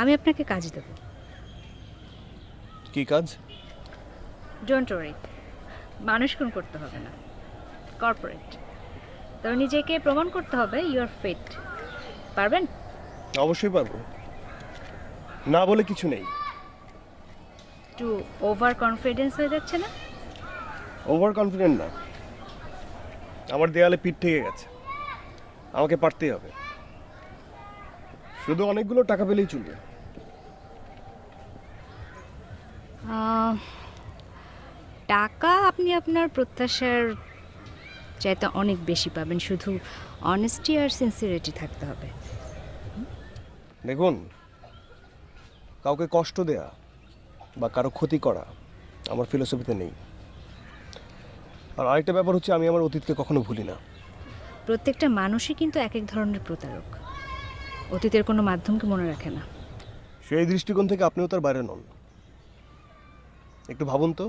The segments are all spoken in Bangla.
আমি আপনাকে কাজ দেবো। কি কাজ? ডোন্ট ওয়ারি মানুষ খুন করতে হবে না। কর্পোরেট তবে নিজেকে প্রমাণ করতে হবে ইউ আর ফিট পারবেন? অবশ্যই পারব। না বলে কিছু নেই। টু ওভার কনফিডেন্স হয়ে যাচ্ছে না? ওভার কনফিডেন্ট না। আমার দেয়ালে পিঠ থেকে গেছে। আমাকে পারতেই হবে। শুধু অনেকগুলো টাকা পেলেই চলবে। টাকা আপনি আপনার প্রত্যাশার চাইতে অনেক বেশি পাবেন। শুধু অনেস্টি আর সিনসিয়ারিটি থাকতে হবে। দেখুন কাউকে কষ্ট দেয়া বা কারও ক্ষতি করা আমার ফিলোসফিতে নেই। আর আরেকটা ব্যাপার হচ্ছে আমি আমার অতীতকে কখনো ভুলি না। প্রত্যেকটা মানুষই কিন্তু এক এক ধরনের প্রতারক। অতীতের কোনো মাধ্যমকে মনে রাখে না। সেই দৃষ্টিকোণ থেকে আপনিও তার বাইরে নন। একটু ভাবুন তো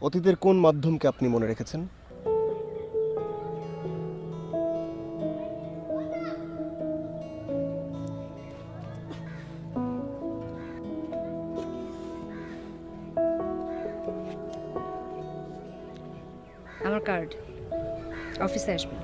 অতীতের কোন মাধ্যমকে আপনি মনে রেখেছেন? আমার কার্ড অফিসে আসবেন।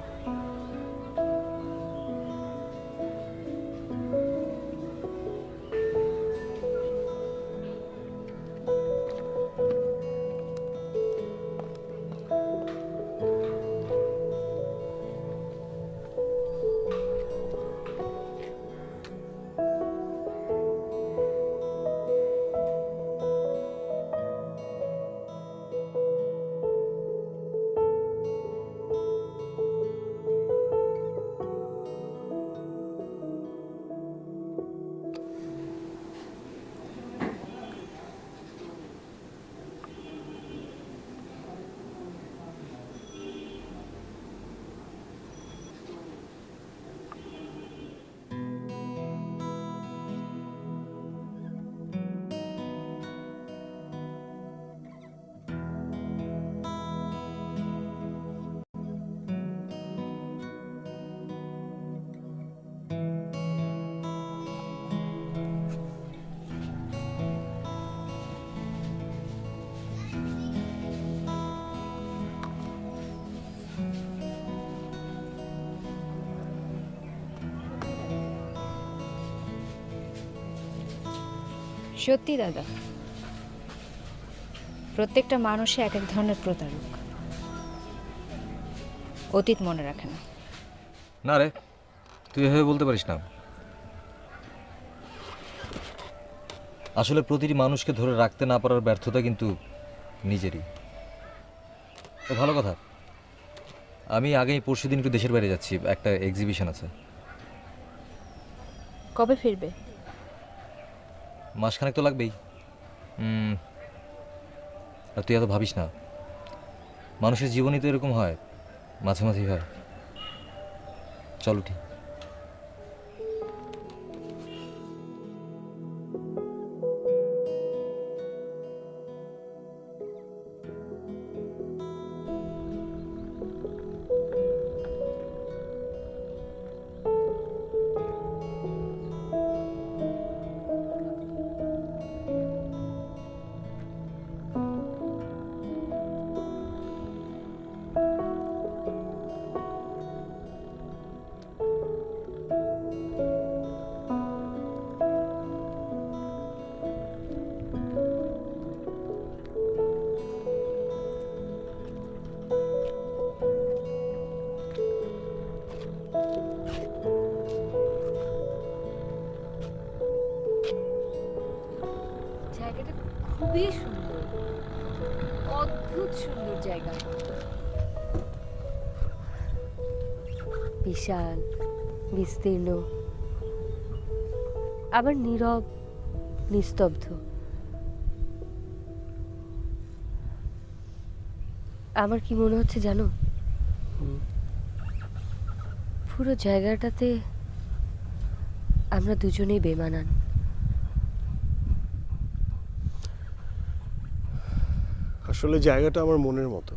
সত্যি দাদা। প্রত্যেকটা মানুষই এক এক ধরনের প্রতারক। অতীত মনে রাখে না। না রে তুই এভাবে বলতে পারিস না। আসলে প্রতিটি মানুষকে ধরে রাখতে না পারার ব্যর্থতা কিন্তু নিজেরই। তো ভালো কথা। আমি আগেই পরশু দিন একটু দেশের বাইরে যাচ্ছি একটা এক্সিবিশন আছে। কবে ফিরবে? মাসখানেক তো লাগবেই। আর তুই এত ভাবিস না। মানুষের জীবনই তো এরকম হয়, মাঝে মাঝেই হয়। চল উঠি। খুবই সুন্দর। অদ্ভুত সুন্দর জায়গা। বিশাল বিস্তীর্ণ আবার নীরব নিস্তব্ধ। আমার কি মনে হচ্ছে জানো? পুরো জায়গাটাতে আমরা দুজনেই বেমানান আসলে জায়গাটা আমার মনের মতো।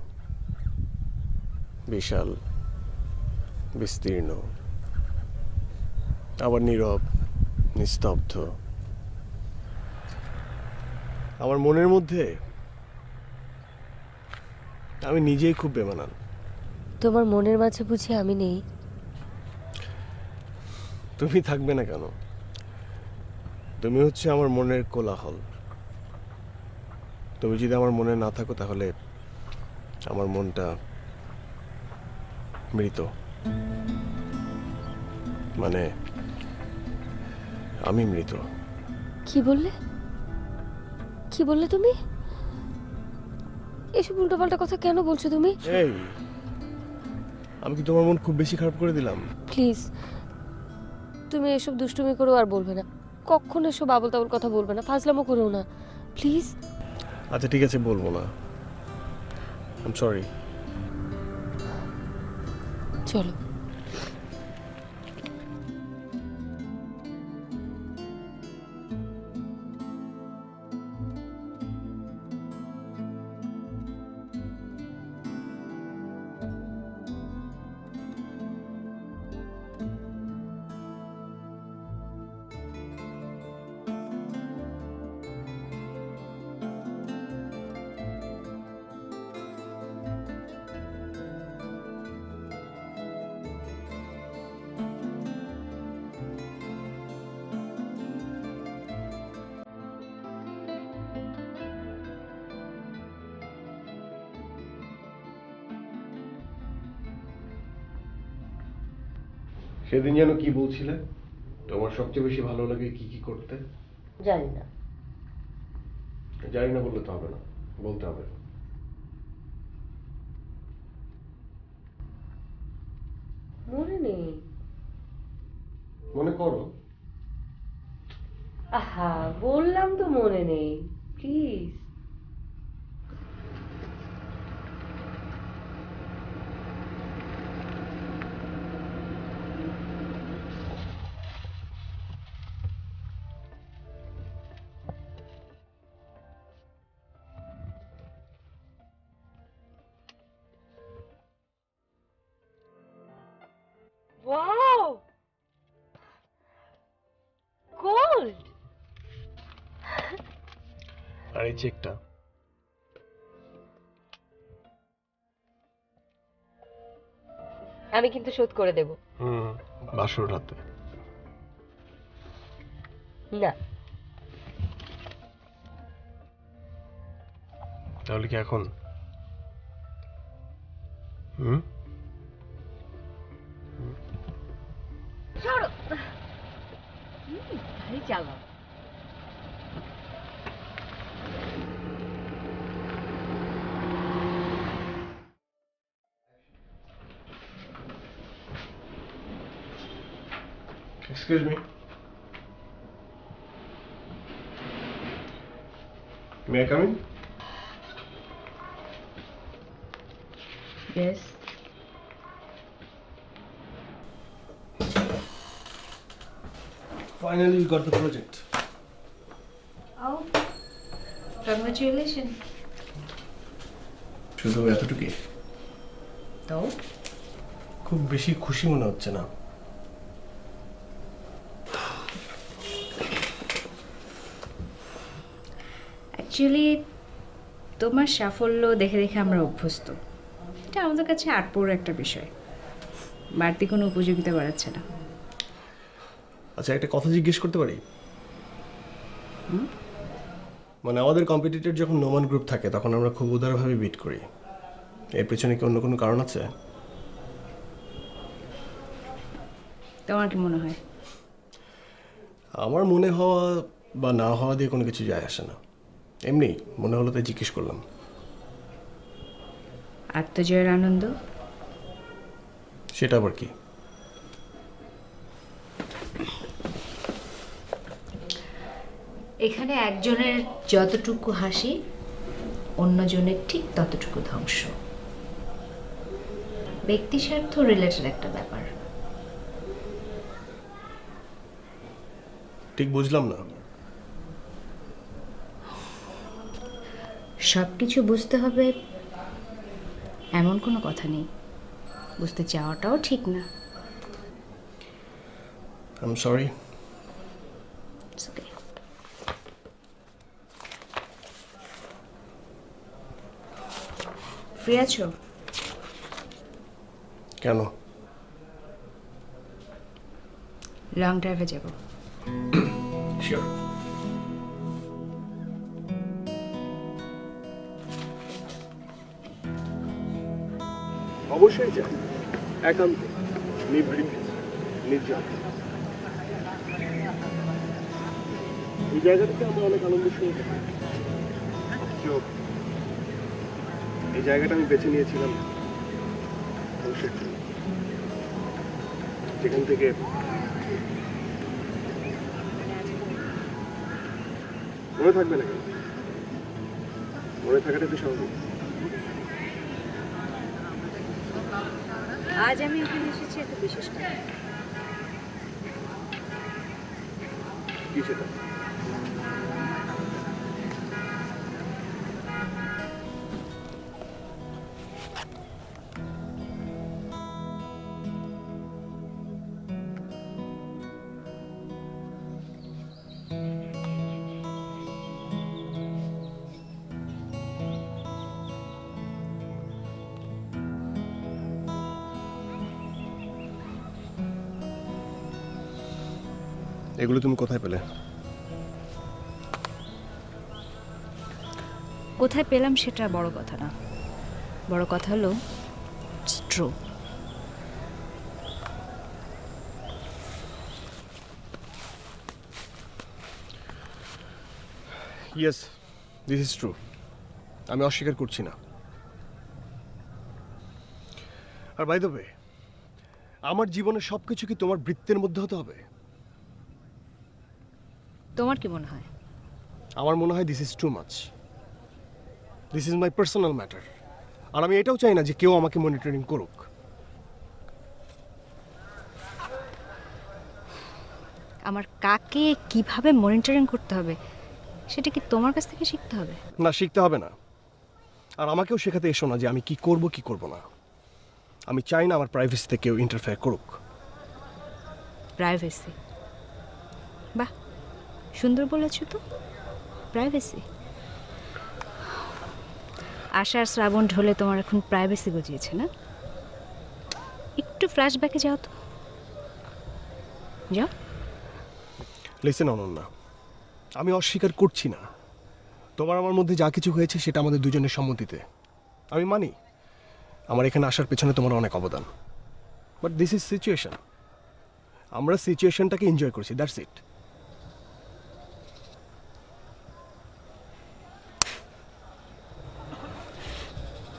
বিশাল বিস্তীর্ণ আবার নীরব নিস্তব্ধ। আমার মনের মধ্যে আমি নিজেই খুব বেমানান। তোমার মনের মাঝে বুঝি আমি নেই? তুমি থাকবে না কেন? তুমি হচ্ছে আমার মনের কোলাহল। তুমি যদি আমার মনে না থাকো তাহলে আমার মনটা মৃত। মানে আমি মৃত। কি বললে? কি বললে তুমি? এসব উল্টোপাল্টা কথা কেন বলছো তুমি? এই আমি কি তোমার মন খুব বেশি খারাপ করে দিলাম? প্লিজ তুমি এসব দুষ্টুমি করেও আর বলবে না। কখনো এসব আবল তাবল কথা বলবে না ফাজলামো করেও না। প্লিজ। আচ্ছা ঠিক আছে বলব না। আই সরি চলো। সেদিন যেন কি বলছিলে? তোমার সবচেয়ে বেশি ভালো লাগে কি কি করতে? জানি না। জানি না বললে তো হবে না বলতে হবে। মনে নেই। মনে করো। আহা বললাম তো মনে নেই প্লিজ Gold! আর এই চেকটা? আমি কিন্তু শোধ করে দেব। হুম বাসর রাতে না। তাহলে কি এখন? হুম? ছাড়ো ভারী চালাও excuse me may I come in Yes. Finally you got the project Oh, congratulations. শুধু এতটুকুই। তো? খুব বেশি খুশি মনে হচ্ছে না। অ্যাকচুয়ালি তোমার সাফল্য দেখে দেখে আমরা অভ্যস্ত। এটা আমাদের কাছে আটপৌর একটা বিষয়। বাড়তি কোনো উপযোগিতা বাড়াচ্ছে না। আচ্ছা একটা কথা জিজ্ঞেস করতে পারি? মানে আমাদের কম্পিটিটর যখন নোমান গ্রুপ থাকে তখন আমরা খুব উদারভাবে বিট করি। এর পেছনে কি অন্য কোনো কারণ আছে? তোমার কি মনে হয়? আমার মনে হওয়া বা না হওয়া দিয়ে কোনো কিছু যায় আসে না। এমনি মনে হলো তাই জিজ্ঞেস করলাম। আত্মজয়ের আনন্দ? সেটা আবার কি? এখানে একজনের যতটুকু হাসি অন্যজনের ঠিক ততটুকু ধ্বংস। ব্যক্তি স্বার্থ রিলেটেড একটা ব্যাপার। ঠিক বুঝলাম না। সব কিছু বুঝতে হবে এমন কোনো কথা নেই। বুঝতে চাওয়াটাও ঠিক না। আই এম সরি ফ্রি আছো? কেন? লং ড্রাইভে যাব। শিওর অবশ্যই চাই একান্ত। নিভৃত। নির্জন। এই জায়গাটাতে আমরা অনেক আনন্দের সঙ্গে এই জায়গাটা আমি বেছে নিয়েছিলাম। যেখান থেকে মনে থাকবে না কেন? মনে থাকাটা তো স্বাভাবিক। আজ আমি এখানে এসেছি একটা বিশেষ কি সেটা? এগুলো তুমি কোথায় পেলে? কোথায় পেলাম সেটা বড় কথা না। বড় কথা হলো true yes this is true আমি অস্বীকার করছি না। আর বাই দ্য ওয়ে আমার জীবনের সব কিছু কি তোমার বৃত্তের মধ্যে হতে হবে? তোমার কি মনে হয়? আমার মনে হয় this is too much this is my personal matter আর আমি এটাও চাই না যে কেউ আমাকে মনিটরিং করুক। আমার কাকে কীভাবে মনিটরিং করতে হবে সেটা কি তোমার কাছ থেকে শিখতে হবে? না শিখতে হবে না। আর আমাকেও শেখাতে এসো না যে আমি কি করব কি করব না। আমি চাই না আমার প্রাইভেসিতে কেউ ইন্টারফেয়ার করুক। প্রাইভেসি বাহ। সুন্দর বলেছ তো? প্রাইভেসি আশার শ্রাবণ ঢলে তোমার এখন প্রাইভেসি বুঝিয়েছে না? একটু ফ্ল্যাশব্যাকে যাও তো। যাও। লিসেন অনন্যা, আমি অস্বীকার করছি না। তোমার আমার মধ্যে যা কিছু হয়েছে সেটা আমাদের দুজনের সম্মতিতে। আমি মানি, আমার এখানে আসার পেছনে তোমার অনেক অবদান। বাট দিস ইজ সিচুয়েশন আমরা সিচুয়েশনটাকে এনজয় করছি দ্যাটস ইট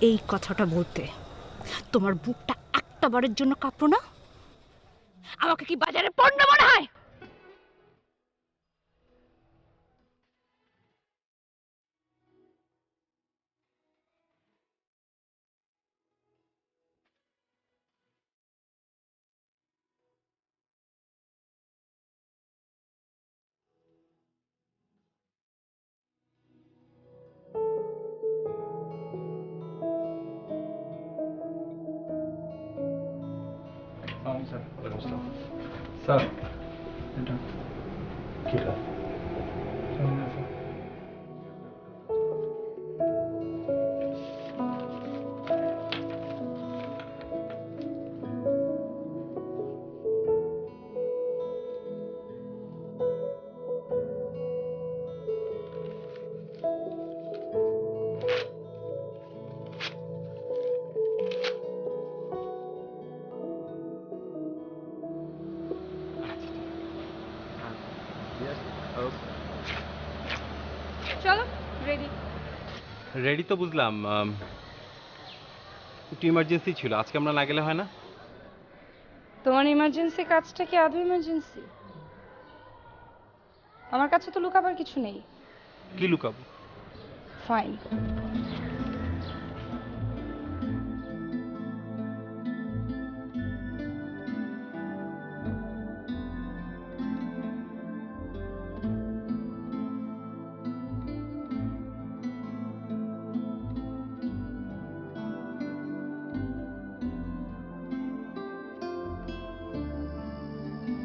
এই কথাটা বলতে। তোমার বুকটা একটা বারের জন্য কাঁপলো না? আমাকে কি বাজারে পণ্য মনে হয়? স্যার চলো রেডি তো বুঝলাম একটু ইমার্জেন্সি ছিল আজকে আমরা না গেলে হয় না? তোমার ইমার্জেন্সি কাজটা কি আদৌ ইমার্জেন্সি আমার কাছে তো লুকাবার কিছু নেই। কি লুকাবো? ফাইন